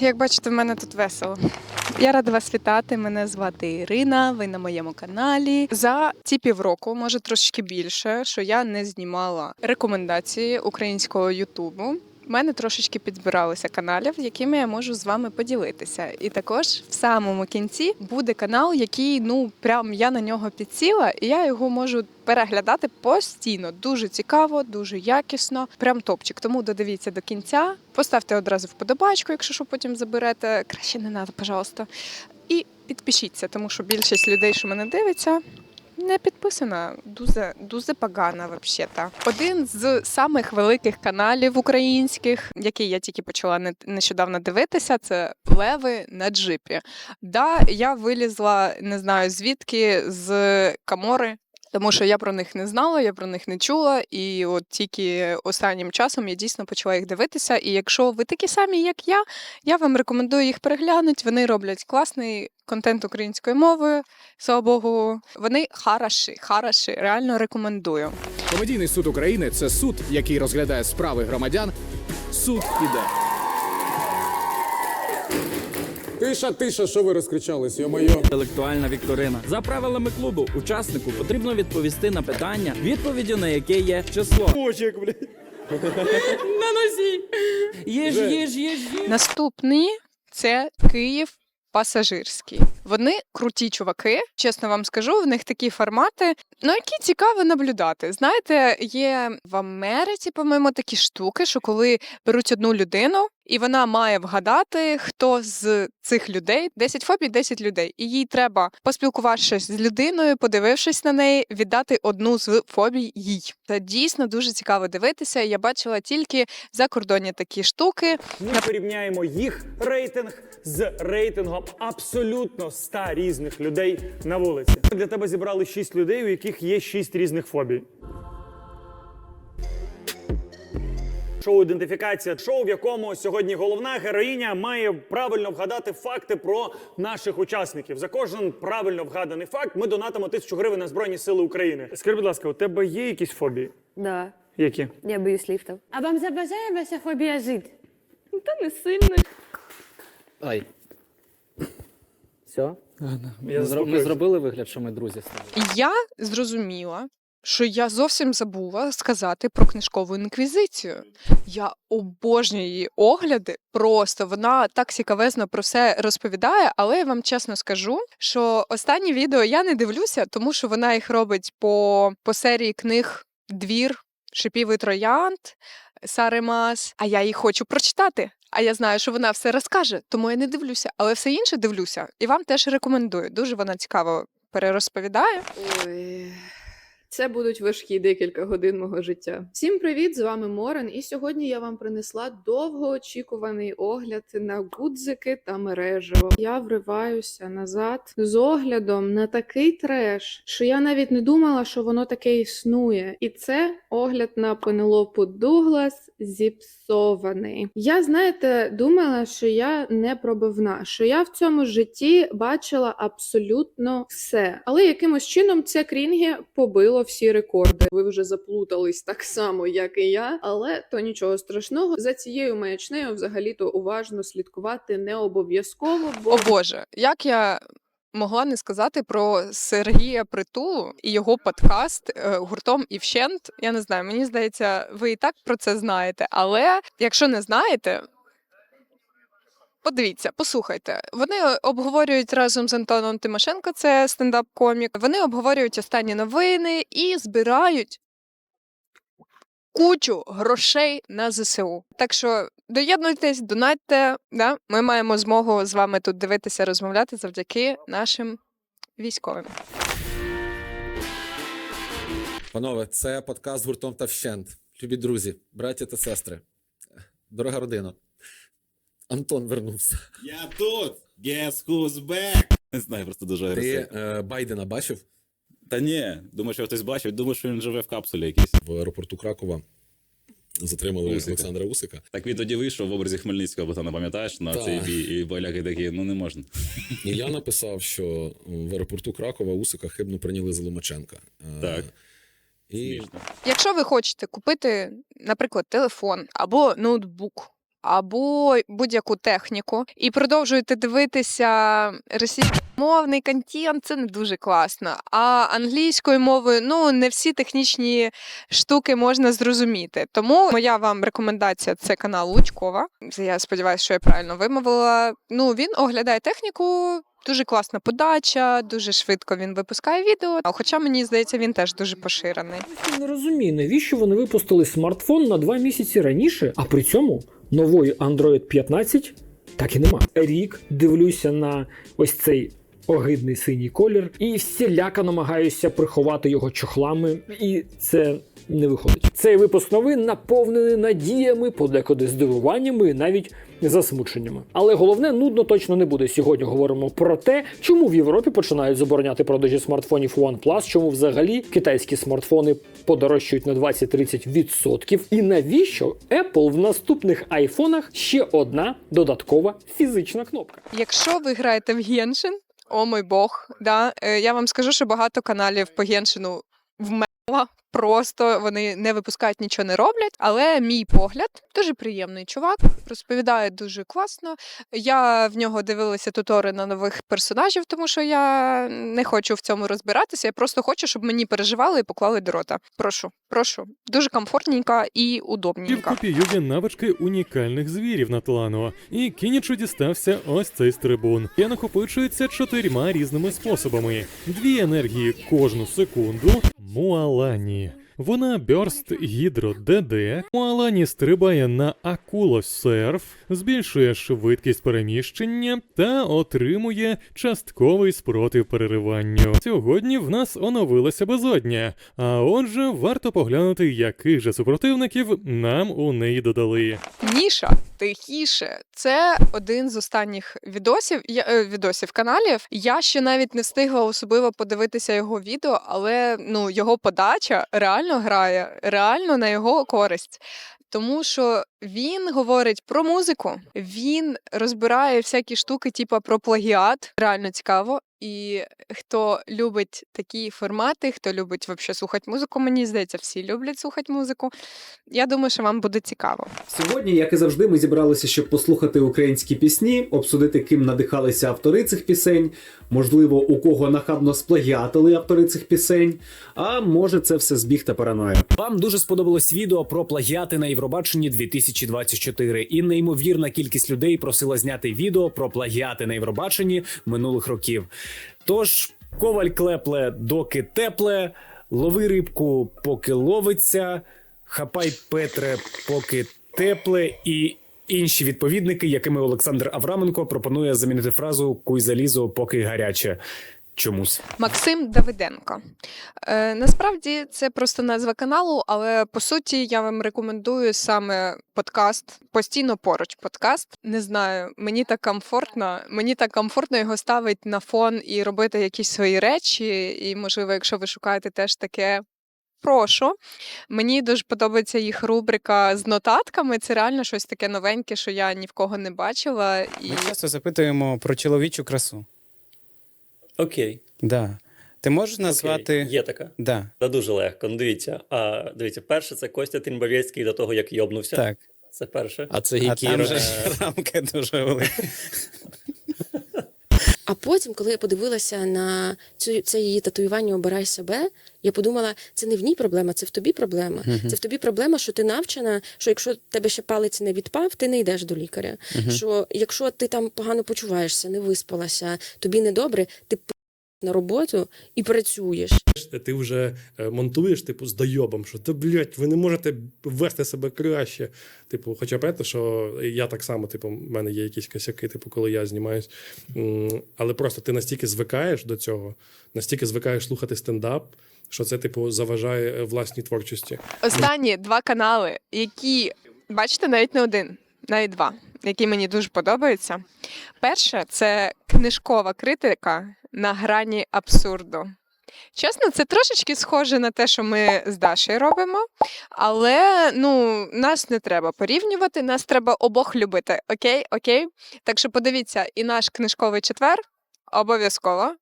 Як бачите, в мене тут весело. Я рада вас вітати. Мене звати Ірина. Ви на моєму каналі. За ці півроку, може трошки більше, що я не знімала рекомендації українського Ютубу. У мене трошечки підзбиралося каналів, якими я можу з вами поділитися. І також в самому кінці буде канал, який ну прям я на нього підсіла, і я його можу переглядати постійно. Дуже цікаво, дуже якісно. Прям топчик. Тому додивіться до кінця. Поставте одразу вподобачку, якщо що потім заберете. Краще не треба, пожалуйста. І підпишіться, тому що більшість людей, що мене дивиться, не підписана. Дуже дуже погана взагалі. Один з самих великих каналів українських, який я тільки почала не- нещодавно дивитися, це Леви на джипі. Да, я вилізла не знаю звідки з Камори. Тому що я про них не знала, я про них не чула, і от тільки останнім часом я дійсно почала їх дивитися. І якщо ви такі самі, як я, я вам рекомендую їх переглянути. Вони роблять класний контент українською мовою. Слава Богу, вони хороші, хороші, реально рекомендую. Комедійний суд України це суд, який розглядає справи громадян. Суд іде. Тиша, тиша, що ви розкричались, йо-моє. Інтелектуальна вікторина. За правилами клубу, учаснику потрібно відповісти на питання, відповіддю на яке є число. Очек, блядь. На носі. Їж, їж, їж, їж. Наступний це Київ. Пасажирський. Вони круті чуваки, чесно вам скажу, в них такі формати, ну які цікаво наблюдати. Знаєте, є в Америці, по-моєму, такі штуки, що коли беруть одну людину, і вона має вгадати, хто з цих людей 10 фобій, 10 людей. І їй треба, поспілкувавшись з людиною, подивившись на неї, віддати одну з фобій їй. Це дійсно дуже цікаво дивитися. Я бачила тільки в закордонні такі штуки. Ми порівняємо їх рейтинг з рейтингом абсолютно 100 різних людей на вулиці. Для тебе зібрали 6 людей, у яких є 6 різних фобій. Шоу ідентифікація шоу, в якому сьогодні головна героїня має правильно вгадати факти про наших учасників. За кожен правильно вгаданий факт ми донатимо тисячу гривень на Збройні Сили України. Скажи, будь ласка, у тебе є якісь фобії? Да, Які? я боюсь ліфтів. А вам забажає ваша фобія жити? Та не сильно. Ай. Все? Я Ми, зро- ми зробили вигляд, що ми друзі стали. Я зрозуміла, що я зовсім забула сказати про книжкову інквізицію. Я обожнюю її огляди. Просто вона так цікавезно про все розповідає. Але я вам чесно скажу, що останні відео я не дивлюся, тому що вона їх робить по, по серії книг Двір, Шипівий троянд, Сари Мас. А я її хочу прочитати. А я знаю, що вона все розкаже, тому я не дивлюся. Але все інше дивлюся. І вам теж рекомендую. Дуже вона цікаво перерозповідає. Ой. Це будуть важкі декілька годин мого життя. Всім привіт! З вами Морен, і сьогодні я вам принесла довгоочікуваний огляд на гудзики та мережево. Я вриваюся назад з оглядом на такий треш, що я навіть не думала, що воно таке існує. І це огляд на Пенелопу Дуглас зіпсований. Я, знаєте, думала, що я не пробивна, що я в цьому житті бачила абсолютно все. Але якимось чином це крінгі побило всі рекорди. Ви вже заплутались так само, як і я, але то нічого страшного. За цією маячнею взагалі-то уважно слідкувати не обов'язково, бо О Боже, як я могла не сказати про Сергія Притулу і його подкаст е, гуртом і вщент. Я не знаю, мені здається, ви і так про це знаєте. Але якщо не знаєте. Подивіться, послухайте. Вони обговорюють разом з Антоном Тимошенко, це стендап-комік. Вони обговорюють останні новини і збирають кучу грошей на ЗСУ. Так що доєднуйтесь, донатьте. Да? Ми маємо змогу з вами тут дивитися, розмовляти завдяки нашим військовим. Панове, це подкаст гуртом та вщент. Любі друзі, браття та сестри. Дорога родина. Антон вернувся. Я тут! Guess who's back? Не знаю, просто дуже Ти агресивно. е, Байдена бачив Та ні, думаю, що хтось бачив, думаю, що він живе в капсулі якійсь. в аеропорту Кракова. Затримали Усика. Олександра Усика. Так він тоді вийшов в образі Хмельницького, бо там пам'ятаєш на Так. цей бій, і поляки такі, ну не можна. І я написав, що в аеропорту Кракова Усика хибно прийняли за Ломаченка. Е, Так. І Смішно. Якщо ви хочете купити, наприклад, телефон або ноутбук. Або будь-яку техніку, і продовжуєте дивитися російськомовний контент, це не дуже класно. А англійською мовою ну не всі технічні штуки можна зрозуміти. Тому моя вам рекомендація це канал Лучкова. Я сподіваюся, що я правильно вимовила. Ну він оглядає техніку. Дуже класна подача, дуже швидко він випускає відео. Хоча мені здається, він теж дуже поширений. Я не розумію, навіщо вони випустили смартфон на два місяці раніше, а при цьому нової Android 15 так і нема. Рік дивлюся на ось цей огидний синій колір і всіляко намагаюся приховати його чохлами, і це не виходить. Цей випуск новин наповнений надіями, подекуди здивуваннями і навіть засмученнями. Але головне нудно точно не буде. Сьогодні говоримо про те, чому в Європі починають забороняти продажі смартфонів OnePlus, чому взагалі китайські смартфони подорожчують на 20-30%, і навіщо Apple в наступних айфонах ще одна додаткова фізична кнопка. Якщо ви граєте в Геншин, о мой Бог, да, е, я вам скажу, що багато каналів по Геншину вмерло. Просто вони не випускають, нічого не роблять. Але мій погляд дуже приємний чувак, розповідає дуже класно. Я в нього дивилася тутори на нових персонажів, тому що я не хочу в цьому розбиратися. Я просто хочу, щоб мені переживали і поклали до рота. Прошу, прошу. Дуже комфортненько і І удобненько. копіює навички унікальних звірів на тлану. І Кінічу дістався ось цей стрибун. Я накопичується чотирма різними способами: дві енергії кожну секунду. Муалані. Вона Burst Hydro DD. Муалані стрибає на Акуло Серф, збільшує швидкість переміщення та отримує частковий спротив перериванню. Сьогодні в нас оновилася безодня, а отже, варто поглянути, яких же супротивників нам у неї додали. Ніша тихіше. Це один з останніх відосів, я, е, відосів каналів. Я ще навіть не встигла особливо подивитися його відео, але ну його подача реально грає, реально на його користь. Тому що він говорить про музику, він розбирає всякі штуки, типу про плагіат. Реально цікаво. І хто любить такі формати, хто любить вообще слухати музику, мені здається, всі люблять слухати музику. Я думаю, що вам буде цікаво. Сьогодні, як і завжди, ми зібралися, щоб послухати українські пісні, обсудити, ким надихалися автори цих пісень, можливо, у кого нахабно сплагіатили автори цих пісень. А може, це все збіг та параноя. Вам дуже сподобалось відео про плагіати на Євробаченні 2024, і неймовірна кількість людей просила зняти відео про плагіати на Євробаченні минулих років. Тож коваль клепле, доки тепле, лови рибку, поки ловиться, хапай Петре, поки тепле і. Інші відповідники, якими Олександр Авраменко пропонує замінити фразу Куй залізо, поки гаряче. Чомусь. Максим Давиденко. Е, насправді це просто назва каналу, але по суті я вам рекомендую саме подкаст. Постійно поруч подкаст. Не знаю, мені так комфортно. Мені так комфортно його ставити на фон і робити якісь свої речі. І, можливо, якщо ви шукаєте теж таке. Прошу. Мені дуже подобається їх рубрика з нотатками. Це реально щось таке новеньке, що я ні в кого не бачила. І Ми часто запитуємо про чоловічу красу. Окей. Да. Ти можеш назвати. Є така. Да. Та дуже легко. Ну дивіться. А, дивіться, перше, це Костя Тимбовєцький до того, як йобнувся. Так. Це перше. А це А які там же рамки дуже велика. А потім, коли я подивилася на цю це її татуювання Обирай себе, я подумала, це не в ній проблема, це в тобі проблема. Мгм. Це в тобі проблема, що ти навчена, що якщо тебе ще палець не відпав, ти не йдеш до лікаря. Мгм. Що якщо ти там погано почуваєшся, не виспалася, тобі недобре, ти п- на роботу і працюєш. Ти вже е, монтуєш, типу, з дойобом, що та блядь, ви не можете вести себе краще. Типу, хоча б, що я так само, типу, в мене є якісь косяки, типу, коли я знімаюсь. Але просто ти настільки звикаєш до цього, настільки звикаєш слухати стендап, що це, типу, заважає е, власній творчості. Останні два канали, які бачите, навіть не один, навіть два, які мені дуже подобаються. Перше це книжкова критика на грані абсурду. Чесно, це трошечки схоже на те, що ми з Дашею робимо, але ну, нас не треба порівнювати, нас треба обох любити. Окей, окей. Так що подивіться і наш книжковий четвер, Обов'язково.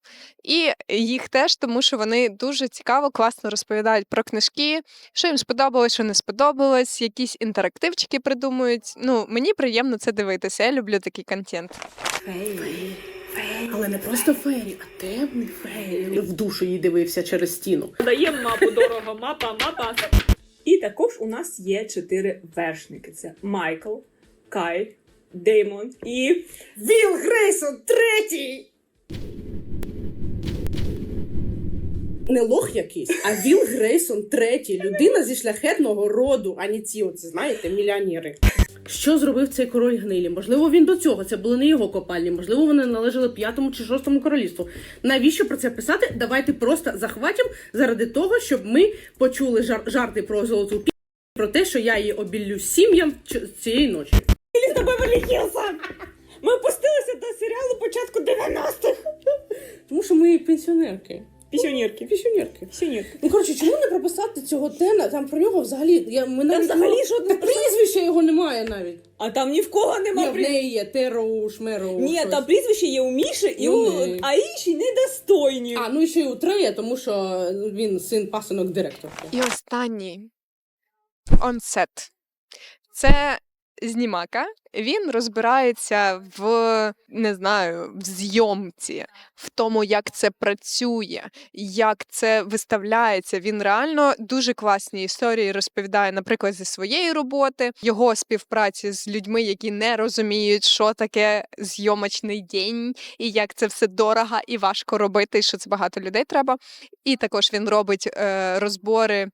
І їх теж, тому що вони дуже цікаво, класно розповідають про книжки, що їм сподобалось, що не сподобалось, якісь інтерактивчики придумують. Ну, мені приємно це дивитися. Я люблю такий контент. Фейлі. Але не просто фейлі, а темний фейлі. В душу її дивився через стіну. Даємо мапу дорого, мапа, мапа. І також у нас є чотири вершники: це Майкл, Кай, Деймон і Віл Грейсон третій! Не лох якийсь, а Віл Грейсон третій. Людина зі шляхетного роду, а не ці, оце, знаєте, мільйонери. Що зробив цей король гнилі? Можливо, він до цього. Це були не його копальні, можливо, вони належали п'ятому чи шостому королівству. Навіщо про це писати? Давайте просто захватимо заради того, щоб ми почули жар- жарти про золоту пі про те, що я її обіллю сім'ям ч- цієї ночі. До Беверлі Хілса! Ми опустилися до серіалу початку 90-х. Тому що ми пенсіонерки. Пісюнірки. Пенсіонерки. Пісюнірки. Ну коротше, чому не прописати цього тена? Там про нього взагалі. Я ми навіть взагалі не- жодних Та прізвища його немає навіть. А там ні в кого Ні, нема в неї є Тероуш, Мероуш. Ні, щось. там прізвище є у Міші, і І у... у неї. а інші недостойні. А, ну і ще й у Трея, тому що він син пасинок директорки. І останній онсет. Це знімака. Він розбирається в не знаю, в зйомці, в тому, як це працює, як це виставляється. Він реально дуже класні історії розповідає, наприклад, зі своєї роботи, його співпраці з людьми, які не розуміють, що таке зйомочний день, і як це все дорого і важко робити, і що це багато людей треба. І також він робить е, розбори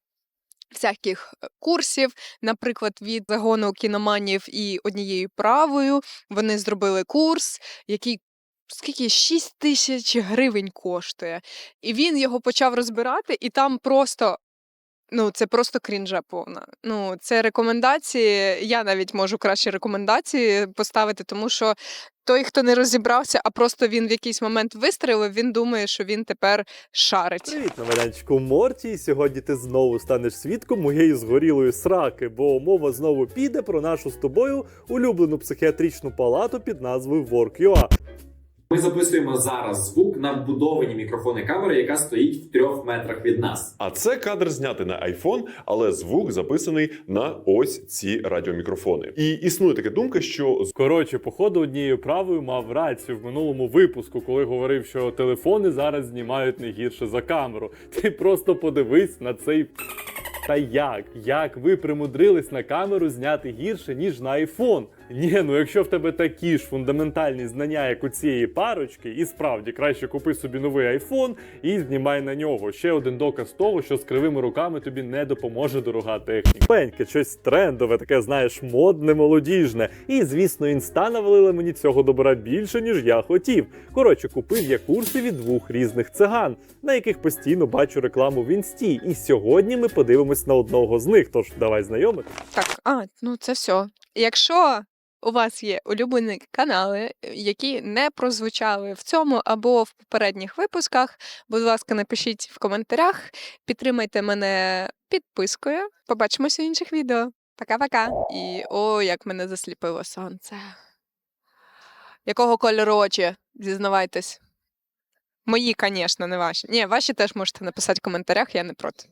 всяких е, курсів, наприклад, від загону кіноманів і однією правою. Вони зробили курс, який. Скільки 6 тисяч гривень коштує. І він його почав розбирати, і там просто ну, це просто крінжа повна. Ну, це рекомендації. Я навіть можу кращі рекомендації поставити, тому що той, хто не розібрався, а просто він в якийсь момент вистрілив, він думає, що він тепер шарить. Привіт, на майданчику Морті. Сьогодні ти знову станеш свідком моєї згорілої сраки, бо мова знову піде про нашу з тобою улюблену психіатричну палату під назвою WorkUA. Ми записуємо зараз звук на вбудовані мікрофони камери, яка стоїть в трьох метрах від нас. А це кадр знятий на iPhone, але звук записаний на ось ці радіомікрофони. І існує така думка, що Коротше, походу, однією правою мав рацію в минулому випуску, коли говорив, що телефони зараз знімають не гірше за камеру. Ти просто подивись на цей. Та як? Як ви примудрились на камеру зняти гірше, ніж на iPhone? Ні, ну якщо в тебе такі ж фундаментальні знання, як у цієї парочки, і справді краще купи собі новий iPhone і знімай на нього. Ще один доказ того, що з кривими руками тобі не допоможе дорога техніка. Пеньке, щось трендове, таке, знаєш, модне, молодіжне. І звісно, інста навалила мені цього добра більше, ніж я хотів. Коротше, купив я курси від двох різних циган, на яких постійно бачу рекламу в інсті. І сьогодні ми подивимось на одного з них. Тож давай знайомити. Так, а, ну це все. Якщо у вас є улюблені канали, які не прозвучали в цьому або в попередніх випусках, будь ласка, напишіть в коментарях, підтримайте мене підпискою. Побачимося в інших відео. Пока-пока. І о, як мене засліпило сонце. Якого кольору очі? Зізнавайтесь. Мої, звісно, не ваші. Ні, ваші теж можете написати в коментарях, я не проти.